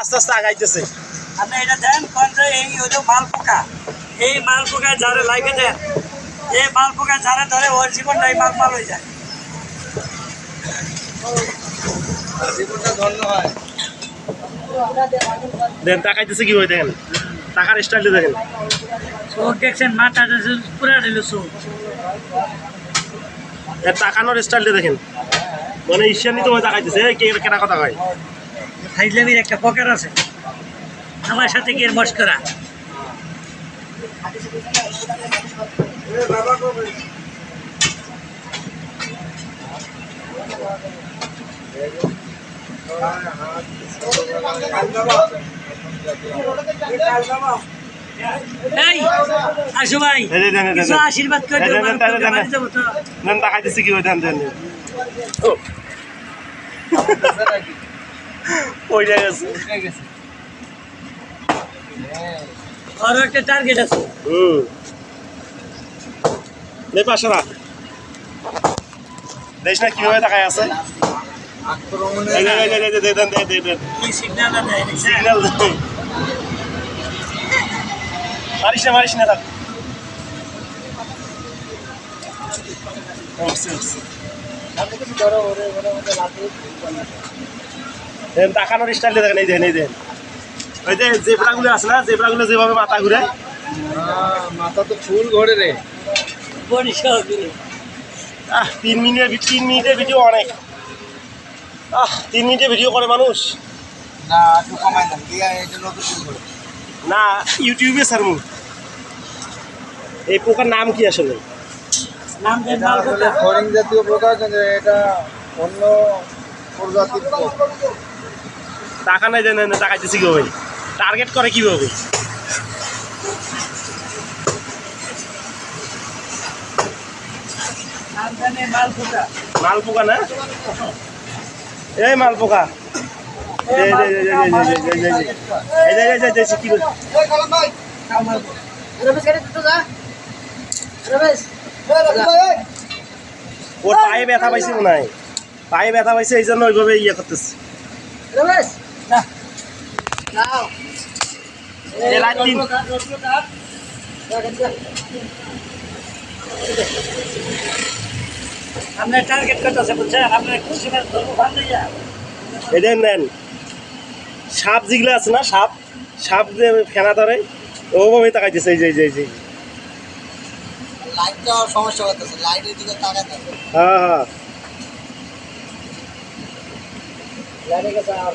আস্তে আস্তে আগাইতেছে। আপনি এটা দেন কোন যে এই হলো মাল পোকা। এই মাল পোকা যারা লাগে দেন। এই মাল পোকা যারা ধরে ওর জীবনটাই মাল মাল হয়ে যায়। দেন তাকাইতেছে কি হয়ে দেখেন। টাকার স্টাইলটা দেখেন। চোখ দেখছেন মাথা পুরা দিল চোখ। এর তাকানোর স্টাইলটা দেখেন। মানে ঈর্ষান্বিত হয়ে তাকাইতেছে। এই কে কেনা কথা কয়? ফাইজলামির একটা প্রকার আছে। আমার সাথে গিয়ে মস্করা আসো ভাই। আশীর্বাদ করে দেন দেন দেন দেন। ওইটাই গেছে আরো একটা টার্গেট আছে হুম নে পাশে না দেখ না কিভাবে তাকায় আছে মারিস না মারিস না থাক ধরো ওরে ওরে লাভ তাকানোর স্টাইলটা দেখেন এই দেখেন এই দেখেন ওই যে জেবরাগুলো আছে না জেবরাগুলো যেভাবে মাথা ঘুরে। মাথা তো ফুল ঘরে রে। আহ তিন মিনিটের তিন মিনিটের ভিডিও অনেক। আহ তিন মিনিটের ভিডিও করে মানুষ। না একটু কমাই ইউটিউবে সারমু এই পোকার নাম কি আসলে? নাম জাতীয় পোকা কিন্তু এটা অন্য প্রজাতির পোকা টাকা নাই দেন টাকাইতেছি কীভাবে টার্গেট করে কীভাবে? মাল পোকা না? এই মাল পোকা। ও পায়ে ব্যথা পাইছে মনে হয়। পায়ে ব্যথা পাইছে এই জন্য ওইভাবে ইয়ে করতেছে। এই রাত তিন আপনার টার্গেট কত আছে বুঝছেন আপনার খুশি না ধরবো ভালো যা এই নেন। সাপ যেগুলো আছে না সাপ সাপ যে ফেনা ধরে ওভাবে তাকাইতেছে এই যে এই যে এই যে। লাইটটা সমস্যা করতেছে লাইটের দিকে তাকাতে হ্যাঁ হ্যাঁ। जाने का सारा